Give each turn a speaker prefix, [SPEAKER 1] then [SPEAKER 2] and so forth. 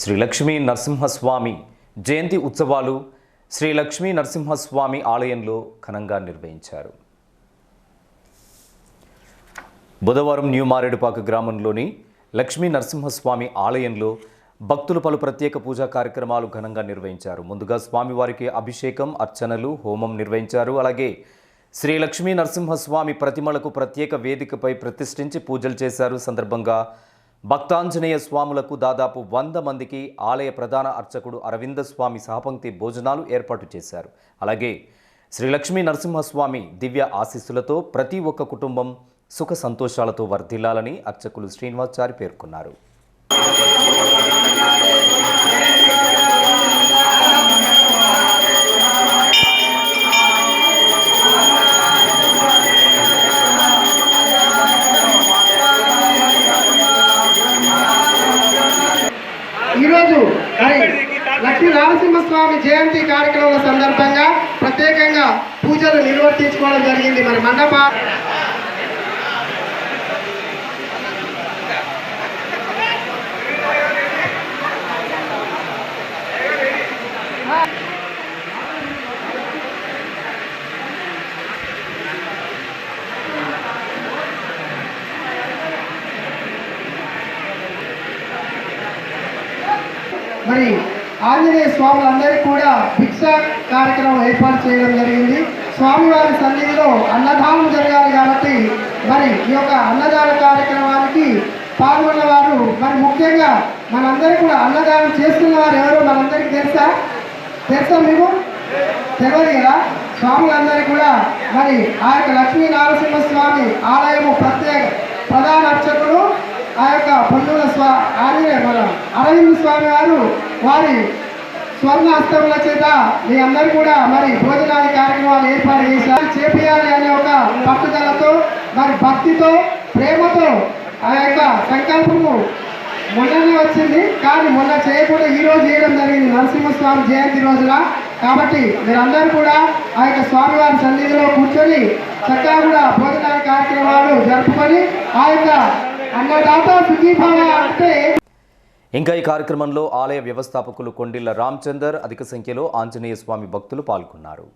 [SPEAKER 1] శ్రీ లక్ష్మీ నరసింహస్వామి జయంతి ఉత్సవాలు శ్రీ లక్ష్మీ నరసింహస్వామి ఆలయంలో ఘనంగా నిర్వహించారు. బుధవారం న్యూ మారేడుపాక గ్రామంలోని లక్ష్మీ నరసింహస్వామి ఆలయంలో భక్తులు పలు ప్రత్యేక పూజా కార్యక్రమాలు ఘనంగా నిర్వహించారు. ముందుగా స్వామివారికి అభిషేకం అర్చనలు హోమం నిర్వహించారు. అలాగే శ్రీ లక్ష్మీ నరసింహస్వామి ప్రతిమలకు ప్రత్యేక వేదికపై ప్రతిష్ఠించి పూజలు చేశారు. సందర్భంగా భక్తాంజనేయ స్వాములకు దాదాపు వంద మందికి ఆలయ ప్రధాన అర్చకుడు అరవింద స్వామి సహపంక్తి భోజనాలు ఏర్పాటు చేశారు. అలాగే శ్రీ లక్ష్మీ నరసింహస్వామి దివ్య ఆశీస్సులతో ప్రతి ఒక్క కుటుంబం సుఖ సంతోషాలతో వర్ధిల్లాలని అర్చకులు శ్రీనివాసారి పేర్కొన్నారు.
[SPEAKER 2] లక్ష్మీ నరసింహస్వామి జయంతి కార్యక్రమం సందర్భంగా ప్రత్యేకంగా పూజలు నిర్వర్తించుకోవడం జరిగింది. మరి మండప మరి ఆంజనేయ స్వాములందరికీ కూడా భిక్ష కార్యక్రమం ఏర్పాటు చేయడం జరిగింది. స్వామివారి సన్నిధిలో అన్నదానం జరగాలి కాబట్టి మరి ఈ యొక్క అన్నదాన కార్యక్రమానికి పాల్గొన్న వారు మరి ముఖ్యంగా మనందరికీ కూడా అన్నదానం చేస్తున్న వారు ఎవరో మనందరికీ తెలుసా? తెలుసా మీకు? తెలియదు కదా స్వాములందరికీ కూడా మరి ఆ యొక్క లక్ష్మీ నరసింహస్వామి ఆలయము ప్రత్యేక ప్రధాన అర్చకులు ఆ యొక్క పన్నుల స్వా ఆంజనేయ మన అరవింద్ స్వామి వారు వారి స్వర్ణ హస్తముల చేత మీ అందరు కూడా మరి భోజనాది కార్యక్రమాలు ఏర్పాటు చేశారు. చేపియాలి అనే ఒక పట్టుదలతో మరి భక్తితో ప్రేమతో ఆ యొక్క సంకల్పము మొన్ననే వచ్చింది. కానీ మొన్న చేయకుండా ఈ రోజు చేయడం జరిగింది నరసింహస్వామి జయంతి రోజున. కాబట్టి మీరందరూ కూడా ఆ యొక్క స్వామివారి సన్నిధిలో కూర్చొని చక్కగా కూడా భోజనాల కార్యక్రమాలు జరుపుకొని ఆ యొక్క
[SPEAKER 1] ఇంకా ఈ కార్యక్రమంలో ఆలయ వ్యవస్థాపకులు కొండిల్ల రామచందర్ అధిక సంఖ్యలో ఆంజనేయ స్వామి భక్తులు పాల్గొన్నారు.